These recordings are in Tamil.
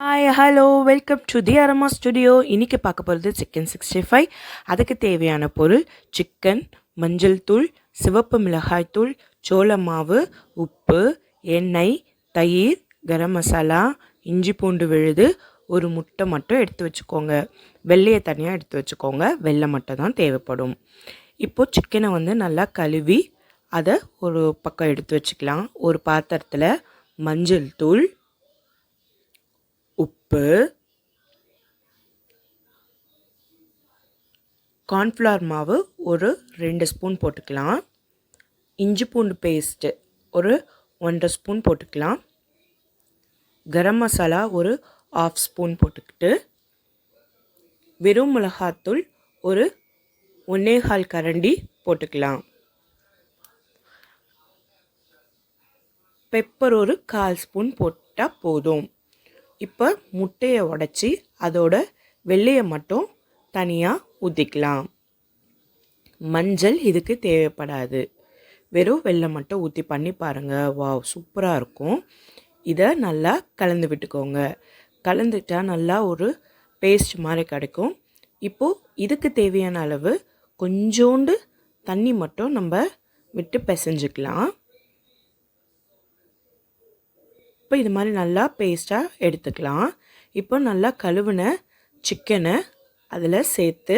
Hi hello welcome to the Aroma studio இன்றைக்கி பார்க்க போகிறது சிக்கன் சிக்ஸ்டி ஃபைவ் அதுக்கு தேவையான பொருள் சிக்கன் மஞ்சள் தூள் சிவப்பு மிளகாய் தூள் சோள மாவு உப்பு எண்ணெய் தயிர் கரம் மசாலா இஞ்சி பூண்டு விழுது ஒரு முட்டை மட்டும் எடுத்து வச்சுக்கோங்க. வெள்ளையை தனியாக எடுத்து வச்சுக்கோங்க. வெள்ளை மட்டும் தான் தேவைப்படும். இப்போது சிக்கனை வந்து நல்லா கழுவி அதை ஒரு பக்கம் எடுத்து வச்சுக்கலாம். ஒரு பாத்திரத்தில் மஞ்சள் தூள் உப்பு கார்ன்ஃப்ளவர் மாவு ஒரு ரெண்டு ஸ்பூன் போட்டுக்கலாம். இஞ்சி பூண்டு பேஸ்ட்டு ஒரு ஒன்றரை ஸ்பூன் போட்டுக்கலாம். கரம் மசாலா ஒரு ஆஃப் ஸ்பூன் போட்டுக்கிட்டு வெறும் மிளகாத்தூள் ஒரு ஒன்னேகால் கரண்டி போட்டுக்கலாம். பெப்பர் ஒரு கால் ஸ்பூன் போட்டால் போதும். இப்போ முட்டையை உடச்சி அதோட வெள்ளையை மட்டும் தனியாக ஊற்றிக்கலாம் மஞ்சள் இதுக்கு தேவைப்படாது. வெறும் வெள்ளை மட்டும் ஊற்றி பண்ணி பாருங்கள் வா சூப்பராக இருக்கும். இதை நல்லா கலந்து விட்டுக்கோங்க. கலந்துட்டா நல்லா ஒரு பேஸ்ட் மாதிரி கிடைக்கும். இப்போது இதுக்கு தேவையான அளவு கொஞ்சோண்டு தண்ணி மட்டும் நம்ம விட்டு பிசைஞ்சுக்கலாம். இப்போ இது மாதிரி நல்லா பேஸ்ட்டாக எடுத்துக்கலாம். இப்போ நல்லா கழுவின சிக்கனை அதில் சேர்த்து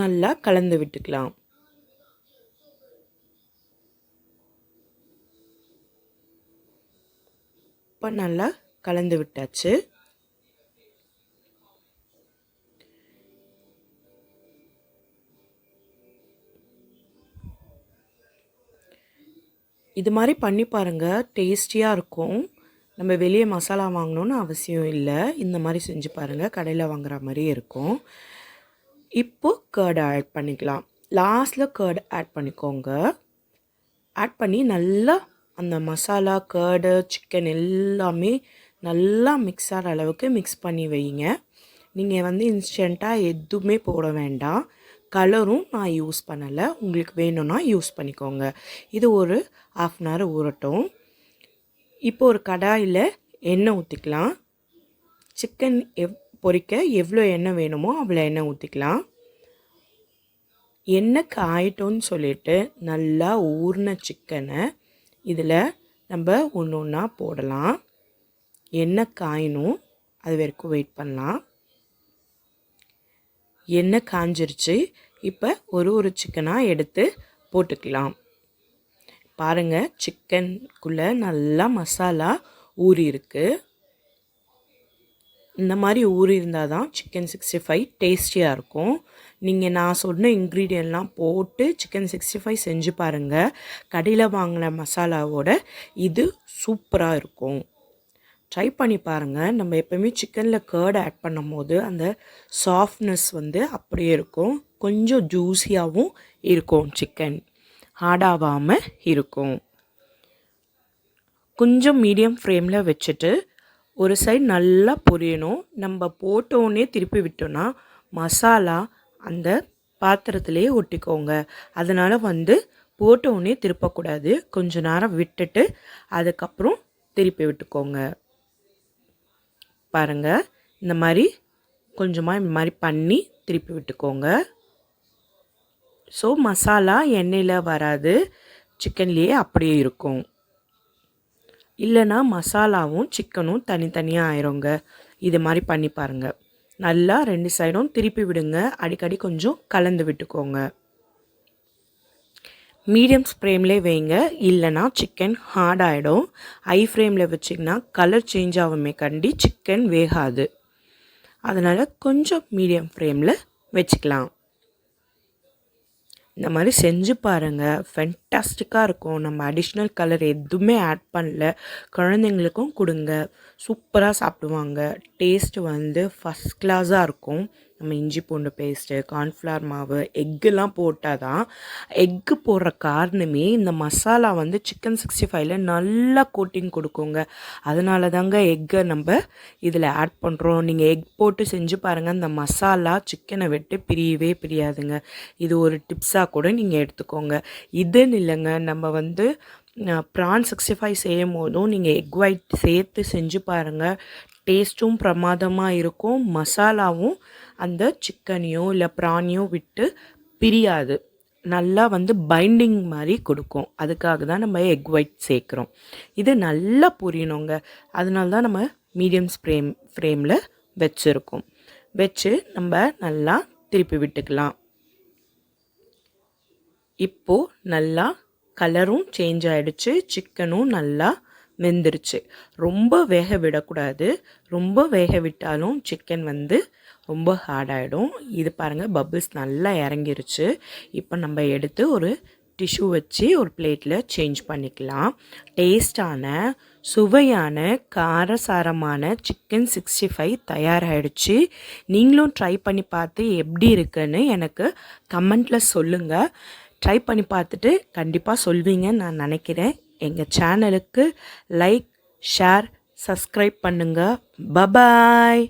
நல்லா கலந்து விட்டுக்கலாம். இப்போ நல்லா கலந்து விட்டாச்சு. இது மாதிரி பண்ணி பாருங்கள் டேஸ்டியாக இருக்கும். நம்ம வெளியே மசாலா வாங்கணுன்னு அவசியம் இல்லை. இந்த மாதிரி செஞ்சு பாருங்கள் கடையில் வாங்குற மாதிரி இருக்கும். இப்போது கேர்டு ஆட் பண்ணிக்கலாம். லாஸ்ட்டில் கேர்டு ஆட் பண்ணிக்கோங்க. ஆட் பண்ணி நல்லா அந்த மசாலா கேர்டு சிக்கன் எல்லாமே நல்லா மிக்ஸ் ஆகிற அளவுக்கு மிக்ஸ் பண்ணி வைங்க. நீங்கள் வந்து இன்ஸ்டண்ட்டாக எதுவுமே போட வேண்டாம். கலரும் நான் யூஸ் பண்ணலை. உங்களுக்கு வேணும்னா யூஸ் பண்ணிக்கோங்க. இது ஒரு ஆஃப் அன் ஹவர் ஊறட்டும். இப்போ ஒரு கடாயில் எண்ணெய் ஊற்றிக்கலாம் சிக்கன் எவ் பொரிக்க எவ்வளோ எண்ணெய் வேணுமோ அவ்வளோ எண்ணெய் ஊற்றிக்கலாம் எண்ணெய் காயிட்டோன்னு சொல்லிட்டு நல்லா ஊறின சிக்கனை இதில் நம்ம ஒன்று ஒன்றா போடலாம். எண்ணெய் காயணும். அது வரைக்கும் வெயிட் பண்ணலாம். எண்ணெய் காஞ்சிருச்சு. இப்போ ஒரு ஒரு சிக்கனாக எடுத்து போட்டுக்கலாம். பாருங்கள் சிக்கனுக்குள்ளே நல்லா மசாலா ஊறி இந்த மாதிரி ஊறி இருந்தால் தான் சிக்கன் சிக்ஸ்டி ஃபைவ் டேஸ்டியாக இருக்கும். நீங்கள் நான் சொன்ன இன்க்ரீடியன்ட்லாம் போட்டு சிக்கன் சிக்ஸ்டி ஃபைவ் செஞ்சு பாருங்கள் கடையில் வாங்கின மசாலாவோட இது சூப்பராக இருக்கும். ட்ரை பண்ணி பாருங்கள் நம்ம எப்போயுமே சிக்கனில் கேர்டு ஆட் பண்ணும் போது அந்த சாஃப்ட்னஸ் வந்து அப்படியே இருக்கும். கொஞ்சம் ஜூஸியாகவும் இருக்கும் சிக்கன் ஹார்டாகாமல் இருக்கும். கொஞ்சம் மீடியம் ஃப்ளேமில் வச்சுட்டு ஒரு சைடு நல்லா பொரியணும். நம்ம போட்டோன்னே திருப்பி விட்டோன்னா மசாலா அந்த பாத்திரத்துலேயே ஒட்டிக்கோங்க. அதனால் வந்து போட்டோன்னே திருப்பக்கூடாது. கொஞ்ச நேரம் விட்டுட்டு அதுக்கப்புறம் திருப்பி விட்டுக்கோங்க. பாருங்கள் இந்த மாதிரி கொஞ்சமாக இந்த மாதிரி பண்ணி திருப்பி விட்டுக்கோங்க. ஸோ மசாலா எண்ணெயில் வராது. சிக்கன்லேயே அப்படியே இருக்கும். இல்லைனா மசாலாவும் சிக்கனும் தனித்தனியாக ஆயிருங்க. இது மாதிரி பண்ணி பாருங்கள் நல்லா ரெண்டு சைடும் திருப்பி விடுங்க. அடிக்கடி கொஞ்சம் கலந்து விட்டுக்கோங்க. மீடியம் ஃப்ளேம்லேயே வைங்க. இல்லைனா சிக்கன் ஹார்ட் ஆகிடும் ஹை ஃப்ரேமில் வச்சிங்கன்னா கலர் சேஞ்ச் ஆகுமே கண்டி சிக்கன் வேகாது. அதனால் கொஞ்சம் மீடியம் ஃப்ரேமில் வச்சுக்கலாம். இந்த மாதிரி செஞ்சு பாருங்கள் ஃபென்டாஸ்டிக்காக இருக்கும். நம்ம அடிஷ்னல் கலர் எதுவுமே ஆட் பண்ணல. குழந்தைங்களுக்கும் கொடுங்க. சூப்பராக சாப்பிடுவாங்க. டேஸ்ட்டு வந்து ஃபஸ்ட் கிளாஸாக இருக்கும். நம்ம இஞ்சி பூண்டு பேஸ்ட்டு கார்ன்ஃப்ளவர் மாவு எக்கெல்லாம் போட்டால் தான் எக்கு போடுற காரணமே இந்த மசாலா வந்து சிக்கன் சிக்ஸ்டி ஃபைவ்ல நல்லா கோட்டிங் கொடுக்குங்க. அதனால தாங்க எக்கை நம்ம இதில் ஆட் பண்ணுறோம் நீங்கள் எக் போட்டு செஞ்சு பாருங்கள் இந்த மசாலா சிக்கனை விட்டு பிரியவே பிரியாதுங்க. இது ஒரு டிப்ஸாக கூட நீங்கள் எடுத்துக்கோங்க. இதுன்னு இல்லைங்க. நம்ம வந்து ப்ரான் சிக்ஸ்டி ஃபைவ் செய்யும் போதும் நீங்கள் எக் ஒயிட் சேர்த்து செஞ்சு பாருங்கள் டேஸ்ட்டும் பிரமாதமாக இருக்கும். மசாலாவும் அந்த சிக்கனையோ இல்லை ப்ரானையோ விட்டு பிரியாது. நல்லா வந்து பைண்டிங் மாதிரி கொடுக்கும். அதுக்காக தான் நம்ம எக் ஒயிட் சேர்க்குறோம். இது நல்லா புரியணுங்க. அதனால தான் நம்ம மீடியம் ஸ்ப்ரேம் ஃப்ரேமில் வச்சுருக்கோம். வச்சு நம்ம நல்லா திருப்பி விட்டுக்கலாம். இப்போது நல்லா கலரும் சேஞ்ச் ஆகிடுச்சு சிக்கனும் நல்லா வெந்துருச்சு. ரொம்ப வேக விடக்கூடாது. ரொம்ப வேக விட்டாலும் சிக்கன் வந்து ரொம்ப ஹார்டாகிடும் இது பாருங்கள் பபிள்ஸ் நல்லா இறங்கிருச்சு. இப்போ நம்ம எடுத்து ஒரு டிஷ்யூ வச்சு ஒரு பிளேட்டில் சேஞ்ச் பண்ணிக்கலாம். டேஸ்டான சுவையான காரசாரமான சிக்கன் சிக்ஸ்டி ஃபைவ் தயாராகிடுச்சு நீங்களும் ட்ரை பண்ணி பார்த்து எப்படி இருக்குன்னு எனக்கு கமெண்ட்டில் சொல்லுங்கள் ட்ரை பண்ணி பார்த்துட்டு கண்டிப்பாக சொல்வீங்கன்னு நான் நினைக்கிறேன். எங்கள் சேனலுக்கு லைக் ஷேர் சப்ஸ்கிரைப் பண்ணுங்கள் பபாய்